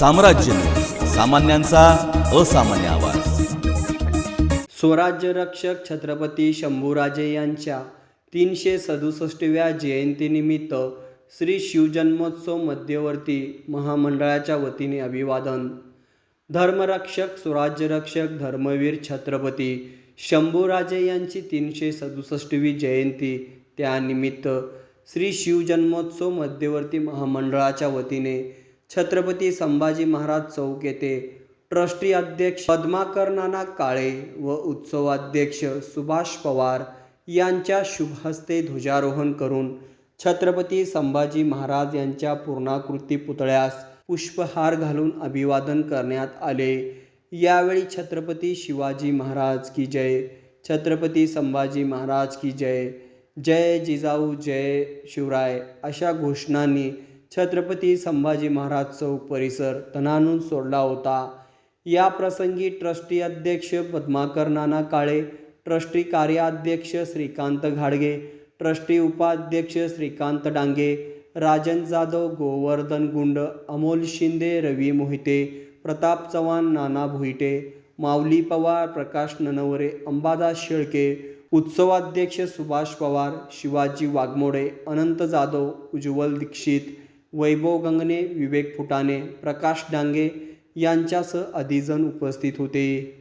साम्राज्य. सामान्यांचा असामान्य आवाज. स्वराज्य रक्षक छत्रपती शंभूराजे यांच्या तीनशे सदुसष्टव्या जयंतीनिमित्त श्री शिवजन्मोत्सव मध्यवर्ती महामंडळाच्या वतीने अभिवादन. धर्मरक्षक स्वराज्यरक्षक धर्मवीर छत्रपती शंभूराजे यांची तीनशे सदुसष्टवी जयंती त्यानिमित्त श्री शिवजन्मोत्सव मध्यवर्ती महामंडळाच्या वतीने छत्रपती संभाजी महाराज चौक येथे ट्रस्टी अध्यक्ष पद्माकर नाना काळे व उत्सवाध्यक्ष सुभाष पवार यांच्या शुभहस्ते ध्वजारोहण करून छत्रपती संभाजी महाराज यांच्या पूर्णाकृती पुतळ्यास पुष्पहार घालून अभिवादन करण्यात आले. यावेळी छत्रपती शिवाजी महाराज की जय छत्रपती संभाजी महाराज की जय जय जिजाऊ जय शिवराय अशा घोषणांनी छत्रपती संभाजी महाराज चौक परिसर तणानून सोडला होता. या प्रसंगी ट्रस्टी अध्यक्ष पद्माकर नाना काळे ट्रस्टी कार्याध्यक्ष श्रीकांत घाडगे ट्रस्टी उपाध्यक्ष श्रीकांत डांगे राजन जाधव गोवर्धन गुंड अमोल शिंदे रवी मोहिते प्रताप चव्हाण नाना भुईटे माऊली पवार प्रकाश ननवरे अंबादास शेळके उत्सवाध्यक्ष सुभाष पवार शिवाजी वाघमोडे अनंत जाधव उज्ज्वल दीक्षित वैभव गंगणे विवेक फुटाणे प्रकाश डांगे यांच्यासह अधिजन उपस्थित होते.